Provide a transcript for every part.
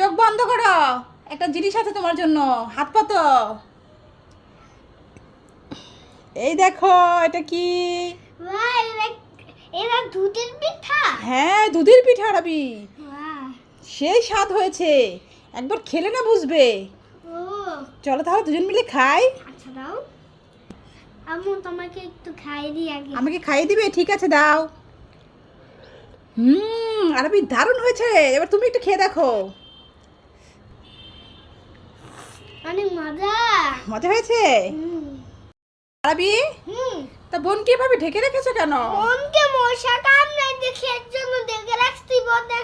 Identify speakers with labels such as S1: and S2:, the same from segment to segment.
S1: চোখ বন্ধ করো। একটা জিনিস আছে তোমার জন্য হাত পাতো। এই দেখো এটা কি?
S2: এরা- দুধের পিঠা?
S1: হ্যাঁ দুধের পিঠা রাবি। সেই স্বাদ হয়েছে। একবার খেলে না বুঝবে। চলো তাহলে দুজন মিলে খাই।
S2: আচ্ছা দাও। আম্মু তোমাকে একটু খাইয়ে দিই আগে।
S1: আমাকে খাইয়ে দিবে? ঠিক আছে দাও। হুম আরবি দারুণ হয়েছে। এবার তুমি একটু খেয়ে দেখো।
S2: অনেক মজা।
S1: মজা হয়েছে? আরবি?
S2: হুম।
S1: তা বোন কীভাবে ঢেকে রেখেছো কেন?
S2: মনকে মশা কামড়ায় দেখে জন্য দেখে রাখছি বদে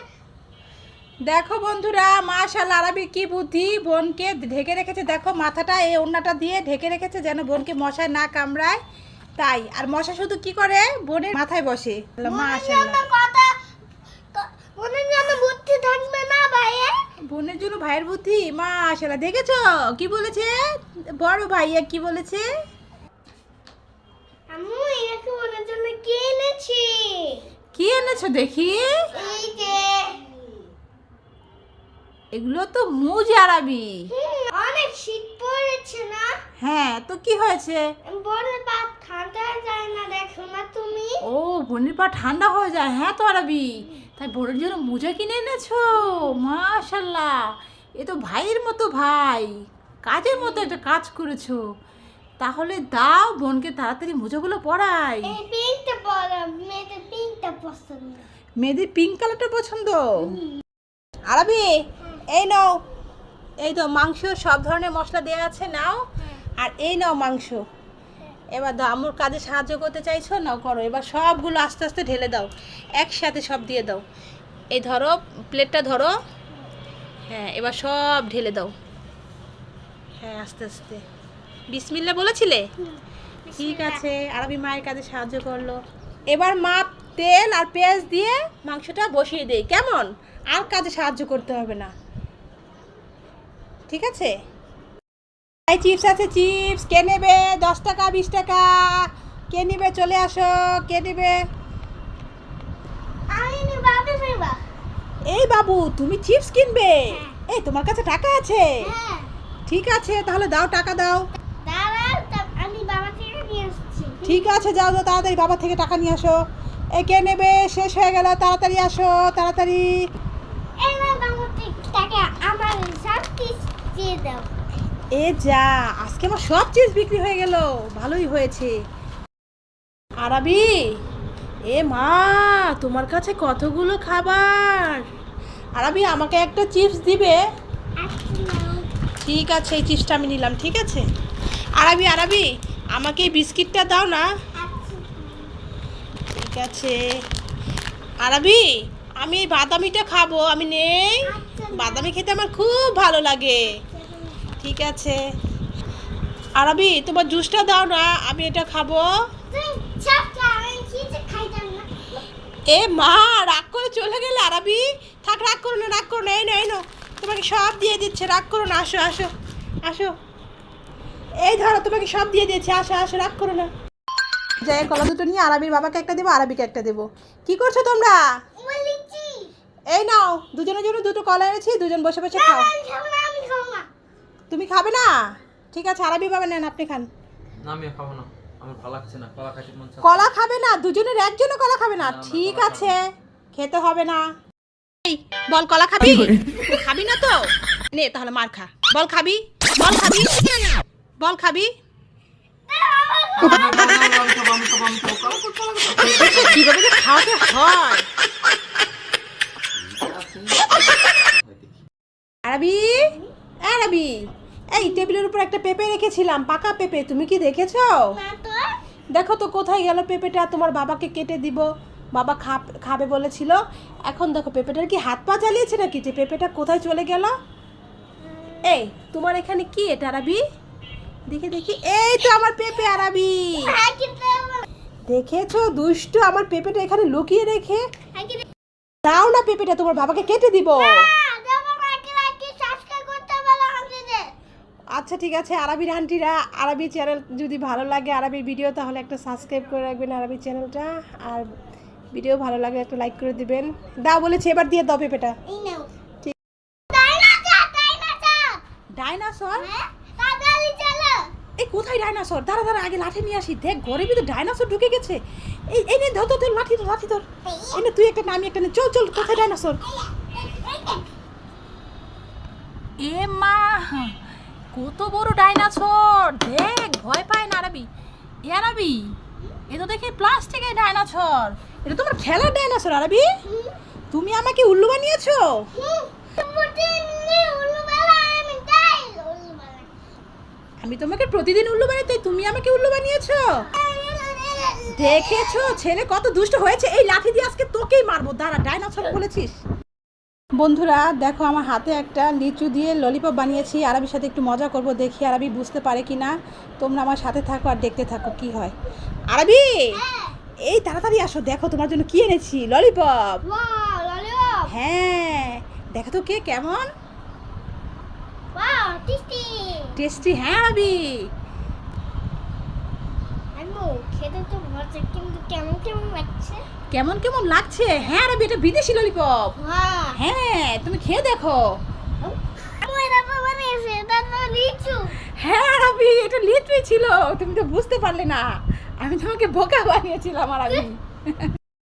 S1: দেখো বন্ধুরা মাশাল্লাহ আরবির কি বুদ্ধি? বোনকে ঢেকে রেখেছে। দেখো মাথাটা এই ওড়নাটা দিয়ে ঢেকে রেখেছে যেন বোনকে মশায় না কামড়ায়। তাই আর মশা শুধু কি করে? বোনের মাথায় বসে। মাশাল্লাহ
S2: বুদ্ধি থাকবে না ভাইয়া
S1: বোনের জন্য ভাইয়ের বুদ্ধি? মাশাল্লাহ দেখেছ? কি বলেছে? বড় ভাইয়া কি বলেছে?
S2: আম্মু এটাকে মনের জন্য কি এনেছি?
S1: কি এনেছো দেখি?
S2: এই যে।
S1: এগুলো তো
S2: অনেক শীত পড়েছে না?
S1: হ্যাঁ তো কি হয়েছে?
S2: বড় বাপ ঠান্ডা যায় না দেখো না তুমি?
S1: ও বোনের পা ঠান্ডা হয়ে যায় হ্যাঁ তো আরবি। তাই বোনের জন্য মোজা কিনে এনেছো? মাশাল্লাহ এ তো ভাইয়ের মতো ভাই। কাজের মতো একটা কাজ করেছ। তাহলে দাও বোনকে তাড়াতাড়ি মোজাগুলো পরাই।
S2: মেয়েদের
S1: পিঙ্ক কালারটা পছন্দ? আরবি এই নাও। এই তো মাংস সব ধরনের মশলা দেওয়া আছে নাও। আর এই নাও মাংস। এবার দাও আমার কাজে সাহায্য করতে চাইছো? নাও করো। এবার সবগুলো আস্তে আস্তে ঢেলে দাও। একসাথে সব দিয়ে দাও। এই ধরো প্লেটটা ধরো। হ্যাঁ এবার সব ঢেলে দাও। হ্যাঁ আস্তে আস্তে। বিসমিল্লা বলেছিলে? ঠিক আছে আরবি মায়ের কাজে সাহায্য করল। এবার মা তেল আর পেঁয়াজ দিয়ে মাংসটা বসিয়ে দেই। কেমন? আর কাজে সাহায্য করতে হবে না। ঠিক আছে? এই চিপস আছে চিপস। কে নেবে? দশ টাকা বিশ টাকা। কে নেবে? চলে আসো। কে নেবে
S2: আমি নেবা।
S1: এই বাবু তুমি চিপস কিনবে। এই তোমার কাছে টাকা আছে।
S2: হ্যাঁ।
S1: ঠিক আছে তাহলে দাও টাকা দাও।
S2: দাঁড়াও আমি বাবা থেকে নিয়ে আসছি।
S1: ঠিক আছে যাও যাও তাড়াতাড়ি বাবা থেকে টাকা নিয়ে আসো। এ কে নেবে? শেষ হয়ে গেল তাড়াতাড়ি আসো তাড়াতাড়ি। এ যা আজকে আমার সব চিজ বিক্রি হয়ে গেল। ভালোই হয়েছে। আরাবি এ মা, তোমার কাছে কতগুলো খাবার? আরাবি, আমাকে একটা চিপস দিবে? ঠিক আছে, এই চিপসটা আমি নিলাম, ঠিক আছে? আরাবি আরাবি, আমাকে এই বিস্কিটটা দাও না। ঠিক আছে। আরাবি, আমি এই বাদামিটা খাব, আমি নেই। বাদামি খেতে আমার খুব ভালো লাগে। ঠিক আছে। আরাবি, তোমার জুসটা দাও না, আমি এটা খাব
S2: তুই চাপটা আমি কিছু খাইতাম না
S1: এ মা রাগ করে চলে গেলে আরাবি? থাক রাগ করো না রাগ করো না এই না এই নাও। তোমাকে সব দিয়ে দিচ্ছে রাগ করো না আসো আসো আসো। এই ধরো তোমাকে সব দিয়ে দিয়েছে আসো আসো রাগ করো না। যাই কলা দুটো নিয়ে আরাবির বাবাকে একটা দেবো আরাবিকে একটা দেবো। কি করছ তোমরা? এই নাও দুজনের জন্য দুটো কলা এনেছি দুজন বসে বসে খাও।
S2: না না
S1: তুমি খাবে না? ঠিক আছে আরাবি বাবা নেন আপনি খান।
S3: না আমি খাব না। কলা
S1: খাবে না দুজনের একজনও কলা খাবে না। ঠিক আছে খেতে হবে না। বল কলা খাবি? খাবি না তো? নে তাহলে মার খা। বল খাবি? বল খাবি? বল খাবি? কীভাবে খাওয়াতে হয়? আরবি আরবি এই টেবিলের উপর একটা পেঁপে রেখেছিলাম পাকা পেঁপে তুমি কি দেখেছ? দেখো তো কোথায় গেল পেঁপেটা, তোমার বাবাকে কেটে দিব। বাবা খাপ- খাবে বলেছিল। এখন দেখো পেঁপেটার কি হাত পা চালিয়েছে নাকি? যে পেঁপেটা কোথায় চলে গেল? এই, তোমার এখানে কি এটা, আরাবি? দেখি দেখি। এই তো আমার পেঁপে, আরাবি। দেখেছ? দুষ্টু, আমার পেঁপেটা এখানে লুকিয়ে রেখে। দাও না পেঁপেটা, তোমার বাবাকে কেটে দিব
S2: দেবো নাকি নাকি সাবস্ক্রাইব করতে বলো আমাদের
S1: আচ্ছা ঠিক আছে আরবির আন্টিরা আরবি চ্যানেল যদি ভালো লাগে আরবি ভিডিও তাহলে একটা সাবস্ক্রাইব করে রাখবেন আরবি চ্যানেলটা আর ভিডিও ভালো লাগলে একটা লাইক করে দিবেন দাও বলেছে এবার দিয়ে দাও পেঁপেটা ডাইনোসর
S2: হ্যাঁ
S1: এই কোথায় ডাইনোসর দাঁড়া দাঁড়া আগে লাঠি নিয়ে আসি দেখ ঘরের ভিতরে ডাইনোসর ঢুকে গেছে এই এই নে ধর ধর লাঠি ধর লাঠি ধর এই নে তুই একটা নামি একটা নে চল চল কোথায় ডাইনোসর এ মা কত বড় ডাইনোসর? দেখ, ভয় পায় না আরবি এ আরবি এ তো দেখি প্লাস্টিকের ডাইনোসর। এটা তোমার খেলার ডাইনোসর আরবি তুমি আমাকে উল্লু বানিয়েছো? আমি তোমাকে প্রতিদিন উল্লু বানাই তুমি আমাকে উল্লু বানিয়েছো? দেখেছ? ছেলে কত দুষ্ট হয়েছে, এই লাঠি দিয়ে আজকে তোকেই মারবো। দাঁড়া, ডাইনোসর বলেছিস। বন্ধুরা দেখো আমার হাতে একটা লিচু দিয়ে ললিপপ বানিয়েছি। আরবির সাথে একটু মজা করব দেখি আরবি বুঝতে পারে কি না তোমরা আমার সাথে থাকো আর দেখতে থাকো কি হয়। আরবি এই তাড়াতাড়ি আসো দেখো তোমার জন্য কি এনেছি ললিপপ হ্যাঁ দেখো তো কে কেমন। টেস্টি হ্যাঁ আরবি।
S2: খেতে তো কিন্তু কেমন কেমন লাগছে?
S1: কেমন কেমন লাগছে? হ্যাঁ রবি এটা বিদেশি ললিপপ
S2: হ্যাঁ।
S1: হ্যাঁ তুমি খেয়ে দেখো।
S2: হ্যাঁ তো এটা
S1: হ্যাঁ লিচুই ছিল। তুমি তো বুঝতে পারলে না। আমি তোমাকে বোকা বানিয়েছিলাম আরবি